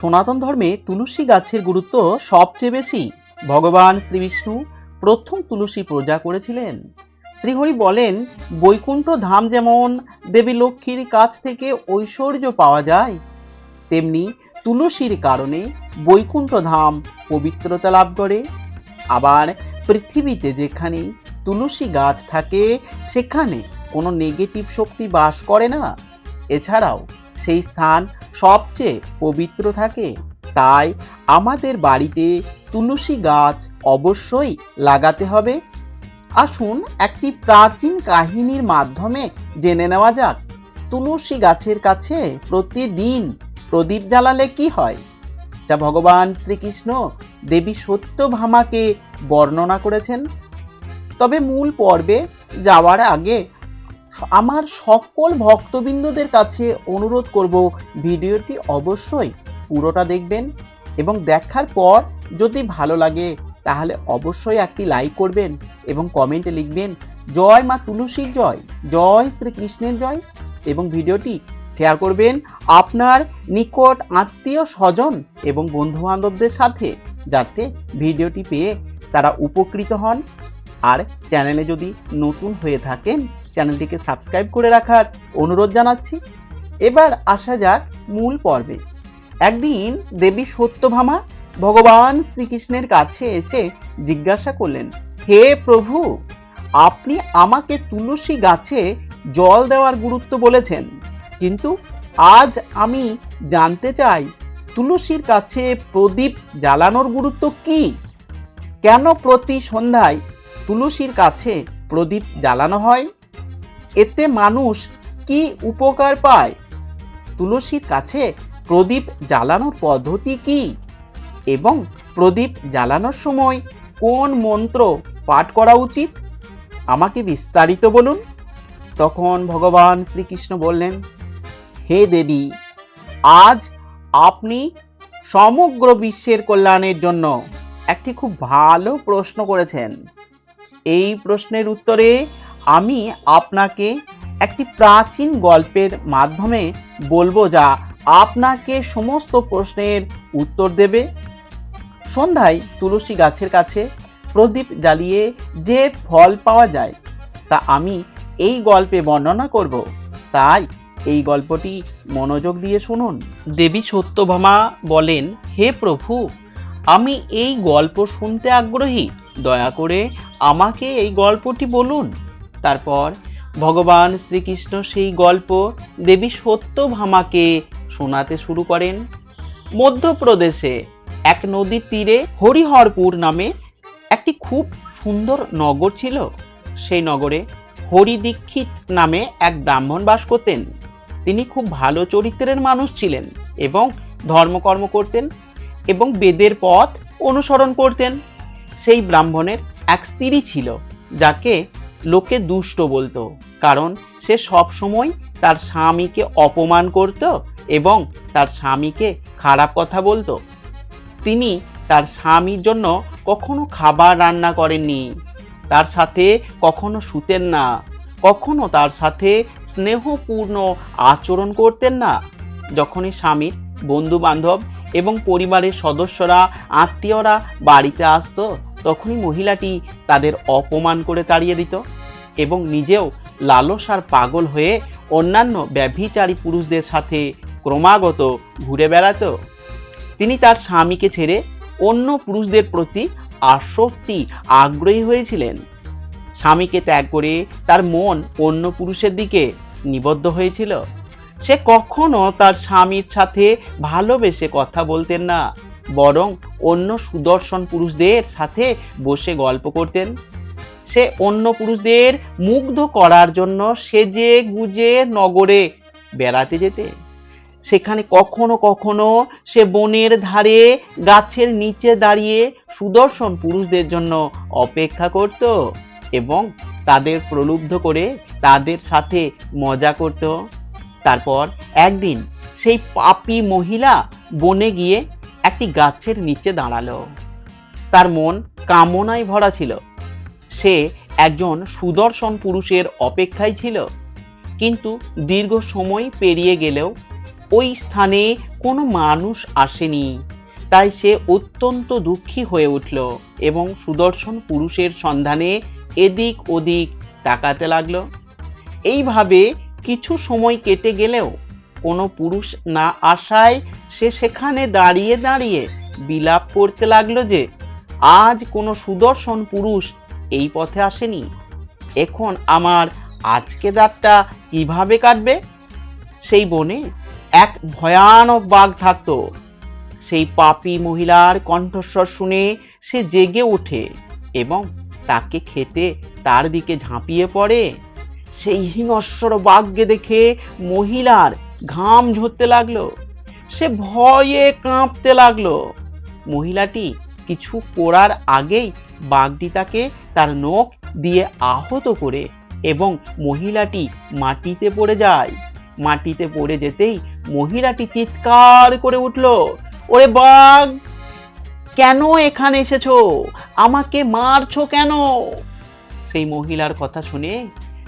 সনাতন ধর্মে তুলসী গাছের গুরুত্ব সবচেয়ে বেশি। ভগবান শ্রীবিষ্ণু প্রথম তুলসী পূজা করেছিলেন। শ্রীহরি বলেন, বৈকুণ্ঠ ধাম যেমন দেবী লক্ষ্মীর কাছ থেকে ঐশ্বর্য পাওয়া যায়, তেমনি তুলসীর কারণে বৈকুণ্ঠ ধাম পবিত্রতা লাভ করে। আবার পৃথিবীতে যেখানে তুলসী গাছ থাকে, সেখানে কোনো নেগেটিভ শক্তি বাস করে না। এছাড়াও সেই স্থান সবচেয়ে পবিত্র থাকে। তাই আমাদের বাড়িতে তুলসী গাছ অবশ্যই লাগাতে হবে। আসুন একটি প্রাচীন কাহিনীর মাধ্যমে জেনে নেওয়া যাক, তুলসী গাছের কাছে প্রতিদিন প্রদীপ জ্বালালে কি হয়? যা ভগবান শ্রীকৃষ্ণ দেবী সত্যভামাকে বর্ণনা করেছেন। তবে মূল পর্বে যাওয়ার আগে আমার সকল ভক্তবৃন্দদের কাছে অনুরোধ করব, ভিডিওটি অবশ্যই পুরোটা দেখবেন এবং দেখার পর যদি ভালো লাগে, তাহলে অবশ্যই একটি লাইক করবেন এবং কমেন্টে লিখবেন, জয় মা তুলসীর জয় জয় শ্রীকৃষ্ণের জয় এবং ভিডিওটি শেয়ার করবেন আপনার নিকট আত্মীয় স্বজন এবং বন্ধু বান্ধবদের সাথে, যাতে ভিডিওটি পেয়ে তারা উপকৃত হন। আর চ্যানেলে যদি নতুন হয়ে থাকেন, চ্যানেলটিকে সাবস্ক্রাইব করে রাখার অনুরোধ জানাচ্ছি। এবার আসা যাক মূল পর্বে। একদিন দেবী সত্যভামা ভগবান শ্রীকৃষ্ণের কাছে এসে জিজ্ঞাসা করলেন, হে প্রভু, আপনি আমাকে তুলসী গাছে জল দেওয়ার গুরুত্ব বলেছেন। কিন্তু আজ আমি জানতে চাই, তুলসীর কাছে প্রদীপ জ্বালানোর গুরুত্ব কি? কেন প্রতি সন্ধ্যায় তুলসীর কাছে প্রদীপ জ্বালানো হয়। এতে মানুষ কি উপকার পায়? তুলসীর কাছে প্রদীপ জ্বালানোর পদ্ধতি কি? এবং প্রদীপ জ্বালানোর সময় কোন মন্ত্র পাঠ করা উচিত? আমাকে বিস্তারিত বলুন। তখন ভগবান শ্রীকৃষ্ণ বললেন, হে দেবী, আজ আপনি সমগ্র বিশ্বের কল্যাণের জন্য একটি খুব ভালো প্রশ্ন করেছেন। এই প্রশ্নের উত্তরে আমি আপনাকে একটি প্রাচীন গল্পের মাধ্যমে বলব যা আপনাকে সমস্ত প্রশ্নের উত্তর দেবে। সন্ধ্যায় তুলসী গাছের কাছে প্রদীপ জ্বালিয়ে যে ফল পাওয়া যায় তা আমি এই গল্পে বর্ণনা করব। তাই এই গল্পটি মনোযোগ দিয়ে শুনুন। দেবী সত্যভামা বলেন, হে প্রভু, আমি এই গল্প শুনতে আগ্রহী। দয়া করে আমাকে এই গল্পটি বলুন। তারপর ভগবান শ্রীকৃষ্ণ সেই গল্প দেবী সত্যভামাকে শোনাতে শুরু করেন। মধ্যপ্রদেশে এক নদীর তীরে হরিহরপুর নামে একটি খুব সুন্দর নগর ছিল। সেই নগরে হরিদীক্ষিত নামে এক ব্রাহ্মণ বাস করতেন। তিনি খুব ভালো চরিত্রের মানুষ ছিলেন এবং ধর্মকর্ম করতেন এবং বেদের পথ অনুসরণ করতেন। সেই ব্রাহ্মণের এক স্ত্রী ছিল, যাকে লোকে দুষ্ট বলতো, কারণ সে সব সময় তার স্বামীকে অপমান করত এবং তার স্বামীকে খারাপ কথা বলতো। তিনি তার স্বামীর জন্য কখনো খাবার রান্না করেননি, তার সাথে কখনো শুতেন না, কখনো তার সাথে স্নেহপূর্ণ আচরণ করতেন না। যখনই স্বামীর বন্ধু বান্ধব এবং পরিবারের সদস্যরা, আত্মীয়রা বাড়িতে আসতো তখনই মহিলাটি তাদের অপমান করে তাড়িয়ে দিত এবং নিজেও লালসার পাগল হয়ে অন্যান্য ব্যভিচারী পুরুষদের সাথে ক্রমাগত ঘুরে বেড়াতো। তিনি তার স্বামীকে ছেড়ে অন্য পুরুষদের প্রতি আসক্তি আগ্রহী হয়েছিলেন। স্বামীকে ত্যাগ করে তার মন অন্য পুরুষের দিকে নিবদ্ধ হয়েছিল। সে কখনো তার স্বামীর সাথে ভালোবেসে কথা বলতেন না। বরং অন্য সুদর্শন পুরুষদের সাথে বসে গল্প করতেন। সে অন্য পুরুষদের মুগ্ধ করার জন্য সেজে গুজে নগরে বেড়াতে যেতে। সেখানে কখনো কখনো সে বনের ধারে গাছের নিচে দাঁড়িয়ে সুদর্শন পুরুষদের জন্য অপেক্ষা করত এবং তাদের প্রলুব্ধ করে তাদের সাথে মজা করত। তারপর একদিন সেই পাপি মহিলা বনে গিয়ে একটি গাছের নিচে দাঁড়াল। তার মন কামনায় ভরা ছিল। সে একজন সুদর্শন পুরুষের অপেক্ষায় ছিল। কিন্তু দীর্ঘ সময় পেরিয়ে গেলেও ওই স্থানে কোনো মানুষ আসেনি। তাই সে অত্যন্ত দুঃখী হয়ে উঠল এবং সুদর্শন পুরুষের সন্ধানে এদিক ওদিক তাকাতে লাগল। এইভাবে কিছু সময় কেটে গেলেও কোনো পুরুষ না আসায় সে সেখানে দাঁড়িয়ে দাঁড়িয়ে বিলাপ করতে লাগল যে, আজ কোনো সুদর্শন পুরুষ এই পথে আসেনি। এখন আমার আজকে দাঁতটা কীভাবে কাটবে? সেই বনে এক ভয়ানক বাঘ থাকতো। সেই পাপি মহিলার কণ্ঠস্বর শুনে সে জেগে ওঠে এবং তাকে খেতে তার দিকে ঝাঁপিয়ে পড়ে। সেই হিংস্র বাঘকে দেখে মহিলার ঘাম ঝরতে লাগল। সে ভয়ে কাঁপতে লাগল। মহিলাটি কিছু করার আগেই বাঘটি তাকে তার নখ দিয়ে আহত করে এবং মহিলাটি মাটিতে পড়ে যায়। মাটিতে পড়ে যেতেই মহিলাটি চিৎকার করে উঠল, ওরে বাঘ, কেন এখানে এসেছ? আমাকে মারছো কেন? সেই মহিলার কথা শুনে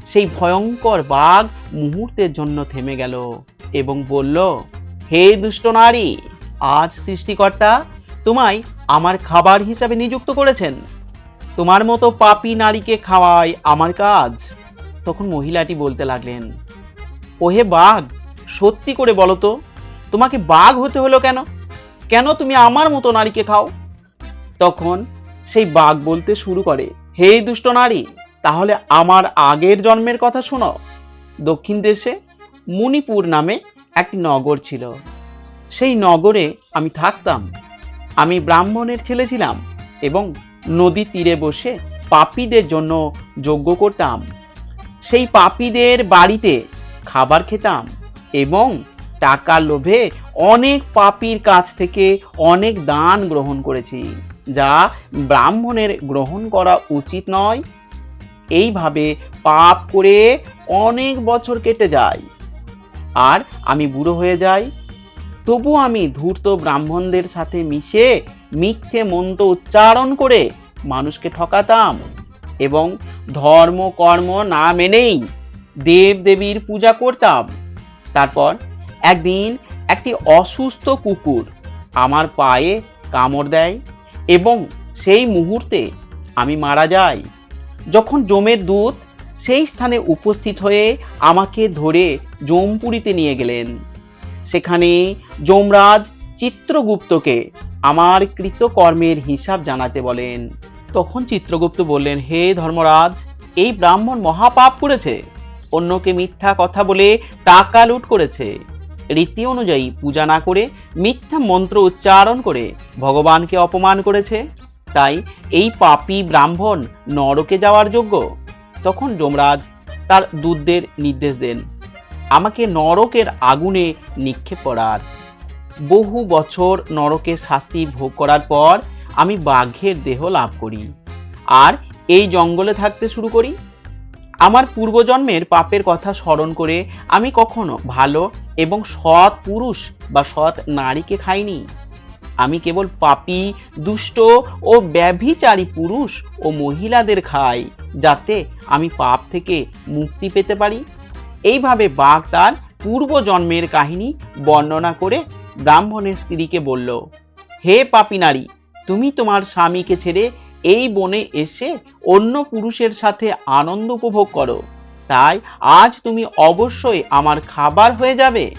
সেই ভয়ঙ্কর বাঘ মুহূর্তের জন্য থেমে গেল এবং বলল হে দুষ্ট নারী, আজ সৃষ্টিকর্তা তোমায় আমার খাবার হিসাবে নিযুক্ত করেছেন। তোমার মতো পাপী নারীকে খাওয়াই আমার কাজ। তখন মহিলাটি বলতে লাগলেন, ওহে বাঘ, সত্যি করে বলো তো, তোমাকে বাঘ হতে হলো কেন? কেন তুমি আমার মতো নারীকে খাও? তখন সেই বাঘ বলতে শুরু করে, হে দুষ্ট নারী, তাহলে আমার আগের জন্মের কথা শোনো। দক্ষিণ দেশে মণিপুর নামে একটি নগর ছিল। সেই নগরে আমি থাকতাম। আমি ব্রাহ্মণের ছেলে ছিলাম এবং নদী তীরে বসে পাপীদের জন্য যজ্ঞ করতাম। সেই পাপীদের বাড়িতে খাবার খেতাম এবং টাকার লোভে অনেক পাপীর কাছ থেকে অনেক দান গ্রহণ করেছি, যা ব্রাহ্মণের গ্রহণ করা উচিত নয়। এইভাবে পাপ করে অনেক বছর কেটে যায়। আর আমি বুড়ো হয়ে যাই। তবু আমি ধূর্ত ব্রাহ্মণদের সাথে মিশে মিথ্যে মন্ত্র উচ্চারণ করে মানুষকে ঠকাতাম এবং ধর্ম, কর্ম না মেনেই দেব দেবীর পূজা করতাম। তারপর একদিন একটি অসুস্থ কুকুর আমার পায়ে কামড় দেয় এবং সেই মুহূর্তে আমি মারা যাই। যখন জমের দূত সেই স্থানে উপস্থিত হয়ে আমাকে ধরে জমপুরিতে নিয়ে গেলেন। সেখানে যমরাজ চিত্রগুপ্তকে আমার কৃতকর্মের হিসাব জানাতে বলেন। তখন চিত্রগুপ্ত বললেন, হে ধর্মরাজ, এই ব্রাহ্মণ মহাপাপ করেছে। অন্যকে মিথ্যা কথা বলে টাকা লুট করেছে। রীতি অনুযায়ী পূজা না করে মিথ্যা মন্ত্র উচ্চারণ করে ভগবানকে অপমান করেছে। তাই এই পাপী ব্রাহ্মণ নরকে যাওয়ার যোগ্য। তখন যমরাজ তার দূতদের নির্দেশ দেন, আমাকে নরকের আগুনে নিক্ষেপ করার। বহু বছর নরকের শাস্তি ভোগ করার পর আমি বাঘের দেহ লাভ করি। আর এই জঙ্গলে থাকতে শুরু করি। আমার পূর্বজন্মের পাপের কথা স্মরণ করে আমি কখনো ভালো এবং সৎ পুরুষ বা সৎ নারীকে খাইনি। আমি কেবল পাপি, দুষ্ট ও ব্যভিচারী পুরুষ ও মহিলাদের খাই, যাতে আমি পাপ থেকে মুক্তি পেতে পারি। এইভাবে বাঘ তার পূর্বজন্মের কাহিনী বর্ণনা করে ব্রাহ্মণের স্ত্রীকে বলল, হে পাপী নারী, তুমি তোমার স্বামীকে ছেড়ে এই বনে এসে অন্য পুরুষের সাথে আনন্দ উপভোগ করো। তাই আজ তুমি অবশ্যই আমার খাবার হয়ে যাবে।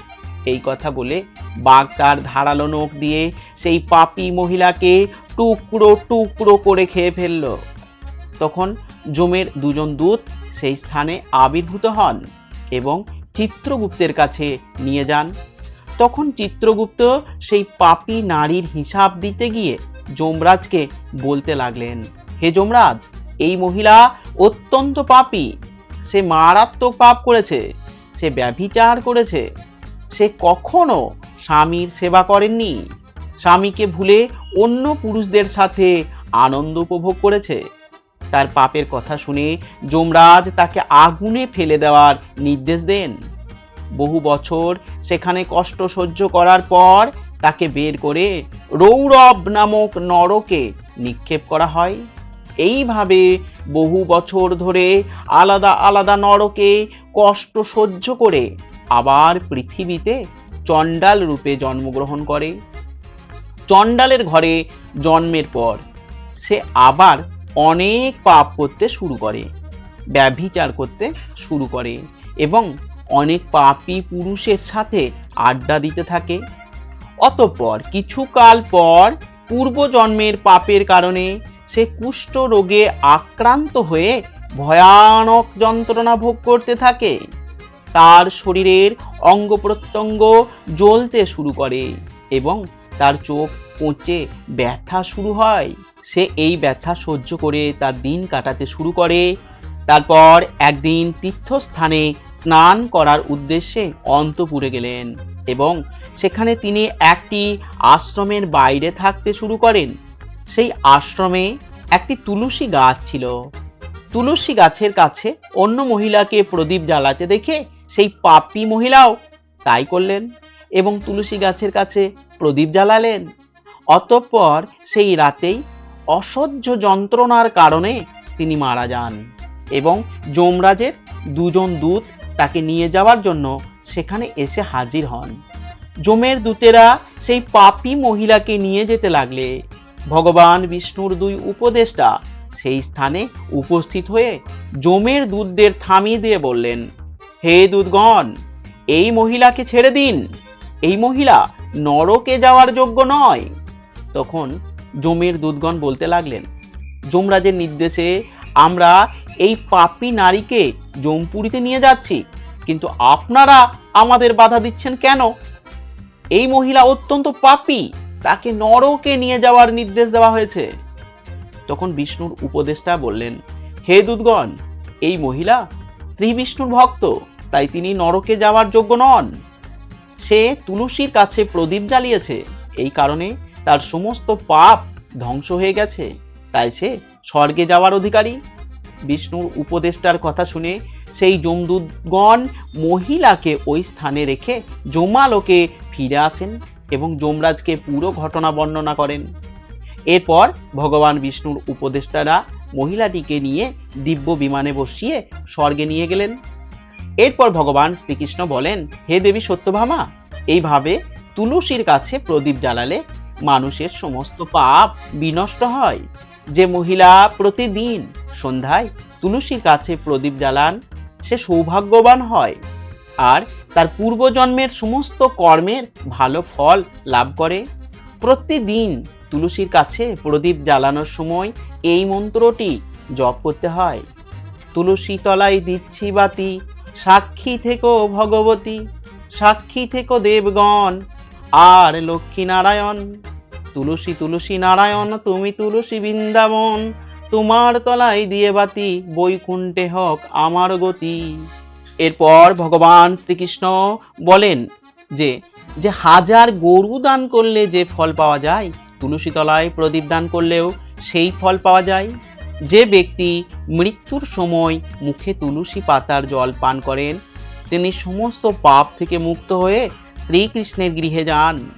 এই কথা বলে বাঘ তার ধারালো নখ দিয়ে সেই পাপী মহিলাকে টুকরো টুকরো করে খেয়ে ফেলল। তখন জমের দুজন দূত সেই স্থানে আবির্ভূত হন এবং চিত্রগুপ্তের কাছে নিয়ে যান। তখন চিত্রগুপ্ত সেই পাপী নারীর হিসাব দিতে গিয়ে যমরাজকে বলতে লাগলেন, হে যমরাজ, এই মহিলা অত্যন্ত পাপী। সে মারাত্মক পাপ করেছে, সে ব্যভিচার করেছে। সে কখনো স্বামীর সেবা করেননি। স্বামীকে ভুলে অন্য পুরুষদের সাথে আনন্দ উপভোগ করেছে। তার পাপের কথা শুনে যমরাজ তাকে আগুনে ফেলে দেওয়ার নির্দেশ দেন। বহু বছর সেখানে কষ্ট সহ্য করার পর তাকে বের করে রৌরব নামক নরকে নিক্ষেপ করা হয়। এইভাবে বহু বছর ধরে আলাদা আলাদা নরকে কষ্ট সহ্য করে আবার পৃথিবীতে চণ্ডাল রূপে জন্মগ্রহণ করে। চণ্ডালের ঘরে জন্মের পর সে আবার অনেক পাপ করতে শুরু করে, ব্যভিচার করতে শুরু করে এবং অনেক পাপী পুরুষের সাথে আড্ডা দিতে থাকে। অতঃপর কিছুকাল পর পূর্বজন্মের পাপের কারণে সে কুষ্ঠ রোগে আক্রান্ত হয়ে ভয়ানক যন্ত্রণা ভোগ করতে থাকে। তার শরীরের অঙ্গ প্রত্যঙ্গ জ্বলতে শুরু করে এবং তার চোখ পচে ব্যথা শুরু হয়। সে এই ব্যথা সহ্য করে তার দিন কাটাতে শুরু করে। তারপর একদিন তীর্থস্থানে স্নান করার উদ্দেশ্যে অন্তপুরে গেলেন এবং সেখানে তিনি একটি আশ্রমের বাইরে থাকতে শুরু করেন। সেই আশ্রমে একটি তুলসী গাছ ছিল। তুলসী গাছের কাছে অন্য মহিলাকে প্রদীপ জ্বালাতে দেখে সেই পাপী মহিলাও তাই করলেন এবং তুলসী গাছের কাছে প্রদীপ জ্বালালেন। অতঃপর সেই রাতেই অসহ্য যন্ত্রণার কারণে তিনি মারা যান এবং যমরাজের দুজন দূত তাকে নিয়ে যাওয়ার জন্য সেখানে এসে হাজির হন। যমের দূতেরা সেই পাপী মহিলাকে নিয়ে যেতে লাগলে। ভগবান বিষ্ণুর দুই উপদেষ্টা সেই স্থানে উপস্থিত হয়ে যমের দূতদের থামিয়ে দিয়ে বললেন, হে দূতগণ, এই মহিলাকে ছেড়ে দিন। এই মহিলা নরকে যাওয়ার যোগ্য নয়। তখন যমের দুধগণ বলতে লাগলেন, যমরাজের নির্দেশে আমরা এই পাপী নারীকে যমপুরীতে নিয়ে যাচ্ছি, কিন্তু আপনারা আমাদের বাধা দিচ্ছেন কেন? এই মহিলা অত্যন্ত পাপী, তাকে নরকে নিয়ে যাওয়ার নির্দেশ দেওয়া হয়েছে। তখন বিষ্ণুর উপদেষ্টা বললেন, হে দুধগণ এই মহিলা শ্রী বিষ্ণুর ভক্ত, তাই তিনি নরকে যাওয়ার যোগ্য নন। সে তুলসীর কাছে প্রদীপ জ্বালিয়েছে। এই কারণে তার সমস্ত পাপ ধ্বংস হয়ে গেছে। তাই সে স্বর্গে যাওয়ার অধিকারী। বিষ্ণুর উপদেষ্টার কথা শুনে সেই যমদূতগণ মহিলাকে ওই স্থানে রেখে যমালোকে ফিরে আসেন এবং যমরাজকে পুরো ঘটনা বর্ণনা করেন। এরপর ভগবান বিষ্ণুর উপদেষ্টারা মহিলাটিকে নিয়ে দিব্য বিমানে বসিয়ে স্বর্গে নিয়ে গেলেন। এরপর ভগবান শ্রীকৃষ্ণ বলেন, হে দেবী সত্যভামা, এইভাবে তুলসীর কাছে প্রদীপ জ্বালালে মানুষের সমস্ত পাপ বিনষ্ট হয়। যে মহিলা প্রতিদিন সন্ধ্যায় তুলসীর কাছে প্রদীপ জ্বালান, সে সৌভাগ্যবান হয় আর তার পূর্বজন্মের সমস্ত কর্মের ভালো ফল লাভ করে। প্রতিদিন তুলসীর কাছে প্রদীপ জ্বালানোর সময় এই মন্ত্রটি জপ করতে হয়। তুলসী তলায় দিচ্ছি বাতি সাক্ষী থেকো ভগবতী, সাক্ষী থেকো দেবগণ, আর লক্ষ্মী নারায়ণ তুলসী তুলসী নারায়ণ, তুমি তুলসী বৃন্দাবন, তোমার তলায় দিয়ে বাতি, বৈকুণ্ঠে হোক আমার গতি। এরপর ভগবান শ্রীকৃষ্ণ বলেন যে যে হাজার গরু দান করলে যে ফল পাওয়া যায়, তুলসী তলায় প্রদীপ দান করলেও সেই ফল পাওয়া যায়। যে ব্যক্তি মৃত্যুর সময় মুখে তুলসী পাতার জল পান করেন, তিনি সমস্ত পাপ থেকে মুক্ত হয়ে শ্রীকৃষ্ণের গৃহে যান।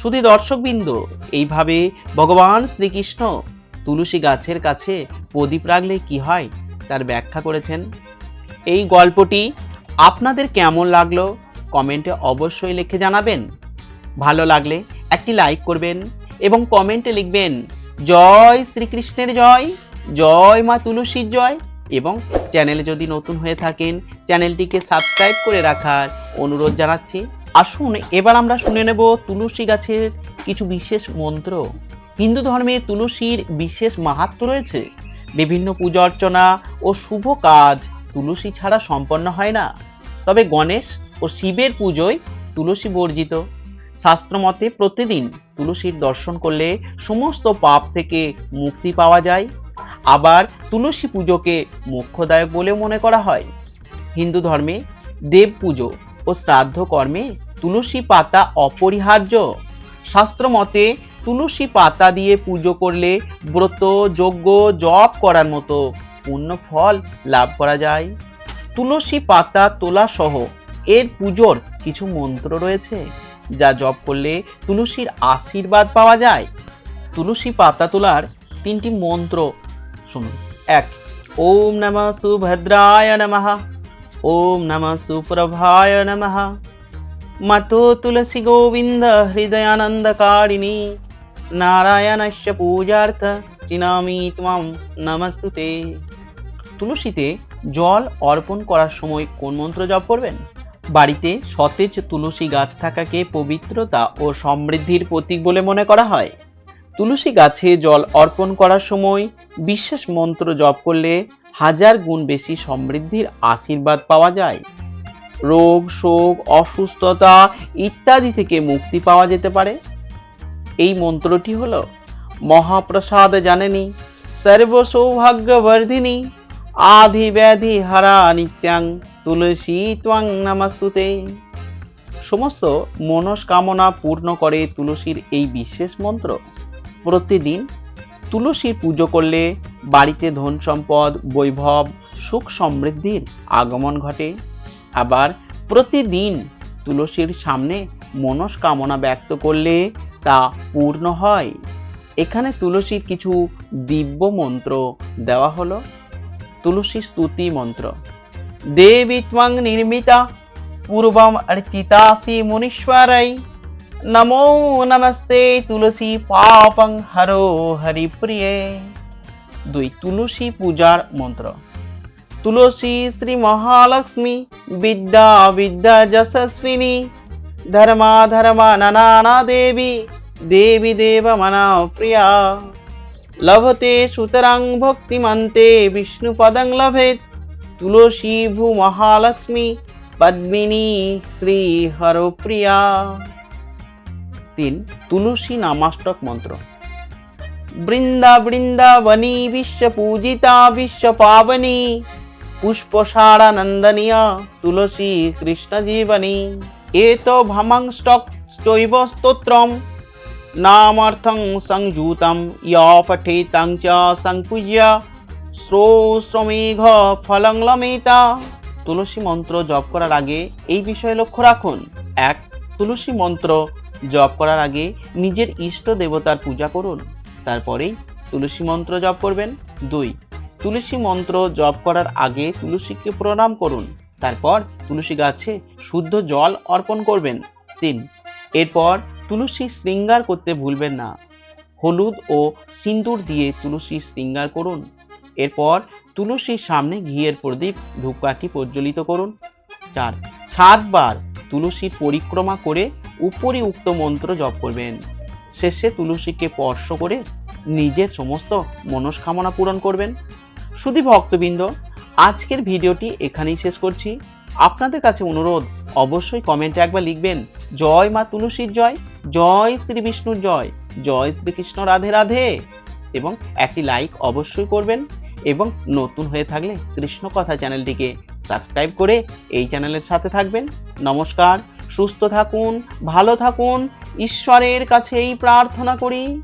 শুধু দর্শকবৃন্দ, এইভাবে ভগবান শ্রীকৃষ্ণ তুলসী গাছের কাছে প্রদীপ রাখলে কি হয়, তার ব্যাখ্যা করেছেন। এই গল্পটি আপনাদের কেমন লাগল, কমেন্টে অবশ্যই লিখে জানাবেন। ভালো লাগলে একটি লাইক করবেন এবং কমেন্টে লিখবেন, জয় শ্রীকৃষ্ণের জয়। জয় মা তুলসীর জয়। এবং চ্যানেলে যদি নতুন হয়ে থাকেন, চ্যানেলটিকে সাবস্ক্রাইব করে রাখার অনুরোধ জানাচ্ছি। আসুন, এবার আমরা শুনে নেব তুলসী গাছের কিছু বিশেষ মন্ত্র। হিন্দু ধর্মে তুলসীর বিশেষ মাহাত্ম রয়েছে। বিভিন্ন পূজা অর্চনা ও শুভ কাজ তুলসী ছাড়া সম্পন্ন হয় না। তবে গণেশ ও শিবের পুজোয় তুলসী বর্জিত। শাস্ত্রমতে প্রতিদিন তুলসীর দর্শন করলে সমস্ত পাপ থেকে মুক্তি পাওয়া যায়। আবার তুলসী পুজোকে মোক্ষদায়ক বলে মনে করা হয়। হিন্দু ধর্মে দেব পুজো ও শ্রাদ্ধ কর্মে তুলসী পাতা অপরিহার্য। শাস্ত্রমতে তুলসী পাতা দিয়ে পুজো করলে ব্রত, যজ্ঞ, জপ করার মতো পূর্ণ ফল লাভ করা যায়। তুলসী পাতা তোলা সহ এর পুজোর কিছু মন্ত্র রয়েছে, যা জপ করলে তুলসীর আশীর্বাদ পাওয়া যায়। তুলসী পাতা তোলার তিনটি মন্ত্র শুনুন এক, ওম নমঃ সুভদ্রায় নমঃ, ওম নমঃ সুপ্রভায় নমঃ। মতো তুলসী গোবিন্দ হৃদয়ানন্দকারিণী, নারায়ণস্য পূজার্থ চিনামি ত্বম নমস্তুতে। তুলসীতে জল অর্পণ করার সময় কোন মন্ত্র জপ করবেন? বাড়িতে সতেজ তুলসী গাছ থাকাকে পবিত্রতা ও সমৃদ্ধির প্রতীক বলে মনে করা হয়। তুলসী গাছে জল অর্পণ করার সময় বিশেষ মন্ত্র জপ করলে হাজার গুণ বেশি সমৃদ্ধির আশীর্বাদ পাওয়া যায়। রোগ, শোক, অসুস্থতা ইত্যাদি থেকে মুক্তি পাওয়া যেতে পারে। এই মন্ত্রটি হল, মহাপ্রসাদ জানেনি সর্ব সৌভাগ্যবর্ধিনী আধি ব্যাধি হারা নিত্যাং, তুলসী ত্বং নমস্তুতে। সমস্ত মনস্কামনা পূর্ণ করে তুলসীর এই বিশেষ মন্ত্র প্রতিদিন তুলসীর পুজো করলে বাড়িতে ধন সম্পদ, বৈভব, সুখ সমৃদ্ধির আগমন ঘটে। আবার প্রতিদিন তুলসীর সামনে মনস্কামনা ব্যক্ত করলে তা পূর্ণ হয়। এখানে তুলসীর কিছু দিব্য মন্ত্র দেওয়া হলো। তুলসী স্তুতি মন্ত্র। দেবী ত্বং নির্মিতা, পূর্বম অর্চিতাসি মুনীশ্বরাই নমো নমস্তে তুলসী পাপং হরো হরিপ্রিয়ে দুই তুলসী পূজার মন্ত্র তুলসী শ্রী মহালক্ষ্মী বিদ্যা বিদ্যা যশস্বিনী ধর্মা ধর্মা নানা দেবী দেবী দেব মনা প্রিয়া লভতে সুতরাং ভক্তিমন্তে বিষ্ণুপদং লভেত তুলসী ভূ মহালক্ষ্মী পদ্মিনী শ্রী হরপ্রিয়া তিন, তুলসী নামাষ্টক মন্ত্র। বৃন্দা বৃন্দাবনী বিশ্ব পূজিতা বিশ্ব পাবনী পুষ্পসারা নন্দনীয় তুলসী কৃষ্ণ জীবনী এত ভমংষ্টক চৈব স্তোত্রম, নামার্থং সংযুতম, ইয়া পঠেতাং চ সংপূজ্য শ্রোশ্রমেঘ ফলং লমেতা তুলসী মন্ত্র জপ করার আগে এই বিষয়ে লক্ষ্য রাখুন। এক, তুলসী মন্ত্র জপ করার আগে নিজের ইষ্ট দেবতার পূজা করুন। তারপরেই তুলসী মন্ত্র জপ করবেন। দুই, তুলসী মন্ত্র জপ করার আগে তুলসীকে প্রণাম করুন। তারপর তুলসী গাছে শুদ্ধ জল অর্পণ করবেন। তিন, এরপর তুলসী শৃঙ্গার করতে ভুলবেন না। হলুদ ও সিন্দুর দিয়ে তুলসী শৃঙ্গার করুন। এরপর তুলসীর সামনে ঘিয়ের প্রদীপ ধূপকাঠি প্রজ্বলিত করুন। চার, সাতবার তুলসীর পরিক্রমা করে উপরি উক্ত মন্ত্র জপ করবেন। শেষে তুলসীকে স্পর্শ করে নিজের সমস্ত মনস্কামনা পূরণ করবেন। শুধু ভক্তবৃন্দ, আজকের ভিডিওটি এখানেই শেষ করছি। আপনাদের কাছে অনুরোধ, অবশ্যই কমেন্টে একবার লিখবেন, জয় মা তুলসীর জয় জয় শ্রী বিষ্ণুর জয় জয় শ্রীকৃষ্ণ রাধে রাধে। এবং একটি লাইক অবশ্যই করবেন এবং নতুন হয়ে থাকলে কৃষ্ণ কথা চ্যানেলটিকে সাবস্ক্রাইব করে এই চ্যানেলের সাথে থাকবেন। নমস্কার, সুস্থ থাকুন, ভালো থাকুন, ঈশ্বরের কাছেই প্রার্থনা করি।